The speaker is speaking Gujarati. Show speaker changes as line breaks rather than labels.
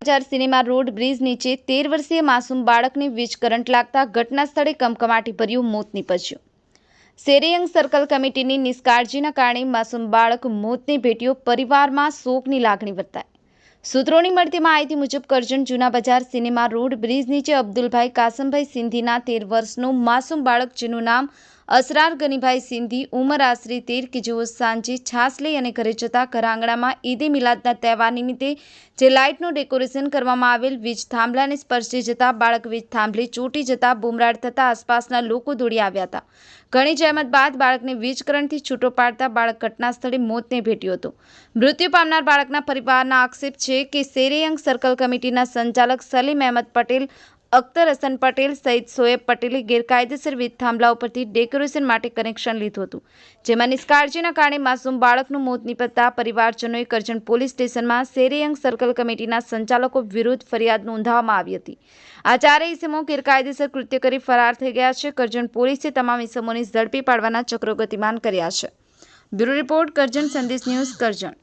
બજાર સિનેમા રોડ બ્રિજ નીચે તેર વર્ષીય માસૂમ બાળકને વીજ કરંટ લાગતા ઘટના સ્થળે કમકમાટી ભર્યું, મોત નીપજ્યું. શેરીયંગ સર્કલ કમિટીની નિષ્કાળજીના કારણે માસૂમ બાળક મોતને ભેટ્યો પરિવારમાં શોકની લાગણી વર્તાય સૂત્રોની મળતી માહિતી મુજબ કરજણ જૂના બજાર સિનેમા રોડ બ્રિજ નીચે અબ્દુલભાઈ કાસમભાઈ સિંધીના તેર વર્ષનું માસૂમ બાળક, જેનું નામ અસરાર ગનીભાઈ સિંધી ઉંમર આશરે તેર કે જેઓ સાંજે છાસ અને ઘરે જતા ઘર ઈદી ઈદે મિલાદના તહેવાર નિમિત્તે જે લાઇટનું ડેકોરેશન કરવામાં આવેલ વીજ થાંભલાને સ્પર્શી જતા બાળક વીજ થાંભલે ચોટી જતા બુમરાડ થતા આસપાસના લોકો દોડી આવ્યા હતા. ઘણી જહેમત બાદ બાળકને વીજ કરંટથી છૂટો પાડતા બાળક ઘટના સ્થળે મોતને ભેટ્યો હતો. મૃત્યુ પામનાર બાળકના પરિવારના આક્ષેપ છે કે સેરેયંગ સર્કલ કમિટીના સંચાલક સલીમ અહેમદ પટેલ અખ્તર હસન પટેલ સહિત સોએબ પટેલે ગેરકાયદેસર વીજ થાંભલા ઉપરથી ડેકોરેશન માટે કનેક્શન લીધું હતું, જેમાં નિષ્કાળજીના કારણે માસૂમ બાળકનું મોત નીપજતા પરિવારજનોએ કરજણ પોલીસ સ્ટેશનમાં સેરેયંગ સર્કલ કમિટીના સંચાલકો વિરુદ્ધ ફરિયાદ નોંધાવવામાં આવી હતી. આ ચારેય ઇસમો ગેરકાયદેસર કૃત્ય કરી ફરાર થઈ ગયા છે. કરજણ પોલીસે તમામ ઇસમોને ઝડપી પાડવાના ચક્રો ગતિમાન કર્યા છે. બ્યુરો રિપોર્ટ કરજણ સંદેશ ન્યૂઝ કરજણ.